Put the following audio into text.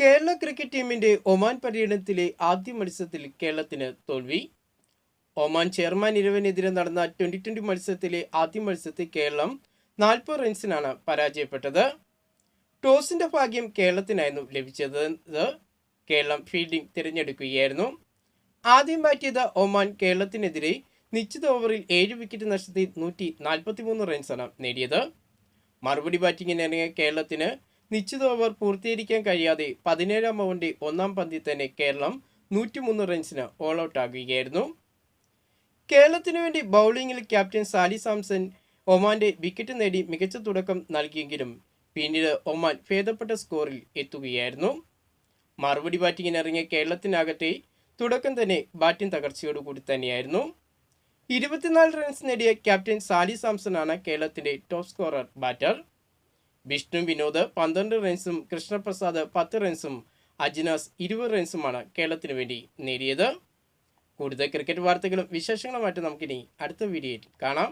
Kerala cricket ടീമിന്റെ Oman പര്യടനത്തിലെ ആദ്യ മത്സരത്തിൽ കേരളത്തിന് തോൽവി. ഒമാൻ ചെയർമാൻ ഇരവനെതിരെ നടന്ന ട്വന്റി ട്വന്റി മത്സരത്തിലെ ആദ്യ മത്സരത്തിൽ കേരളം നാൽപ്പത് റൺസിനാണ് പരാജയപ്പെട്ടത്. ടോസിന്റെ ഭാഗ്യം കേരളത്തിനായിരുന്നു ലഭിച്ചത്. കേരളം ഫീൽഡിംഗ് തിരഞ്ഞെടുക്കുകയായിരുന്നു. ആദ്യം ബാറ്റ് ഒമാൻ കേരളത്തിനെതിരെ നിശ്ചിത ഓവറിൽ ഏഴ് വിക്കറ്റ് നഷ്ടത്തിൽ നൂറ്റി നാൽപ്പത്തിമൂന്ന് റൺസാണ് നേടിയത്. മറുപടി ബാറ്റിങ്ങിനിറങ്ങിയ കേരളത്തിന് നിശ്ചിത ഓവർ പൂർത്തീകരിക്കാൻ കഴിയാതെ പതിനേഴാം ഓവറിന്റെ ഒന്നാം പന്തിൽ തന്നെ കേരളം നൂറ്റിമൂന്ന് റൺസിന് ഓൾ ഔട്ട് ആകുകയായിരുന്നു. കേരളത്തിനു വേണ്ടി ബൗളിംഗിൽ ക്യാപ്റ്റൻ സാലി സാംസൺ ഒമാന്റെ വിക്കറ്റ് നേടി മികച്ച തുടക്കം നൽകിയെങ്കിലും പിന്നീട് ഒമാൻ ഭേദപ്പെട്ട സ്കോറിൽ എത്തുകയായിരുന്നു. മറുപടി ബാറ്റിങ്ങിനിറങ്ങിയ കേരളത്തിനാകട്ടെ തുടക്കം തന്നെ ബാറ്റിംഗ് തകർച്ചയോടുകൂടി തന്നെയായിരുന്നു. ഇരുപത്തിനാല് റൺസ് നേടിയ ക്യാപ്റ്റൻ സാലി സാംസൺ ആണ് കേരളത്തിന്റെ top scorer batter Vishnu Vinod പന്ത്രണ്ട് റൺസും കൃഷ്ണപ്രസാദ് പത്ത് റൺസും അജിനാസ് ഇരുപത് റൺസുമാണ് കേരളത്തിന് വേണ്ടി നേടിയത്. കൂടുതൽ ക്രിക്കറ്റ് വാർത്തകളും വിശേഷങ്ങളുമായിട്ട് നമുക്കിനി അടുത്ത വീഡിയോയിൽ കാണാം.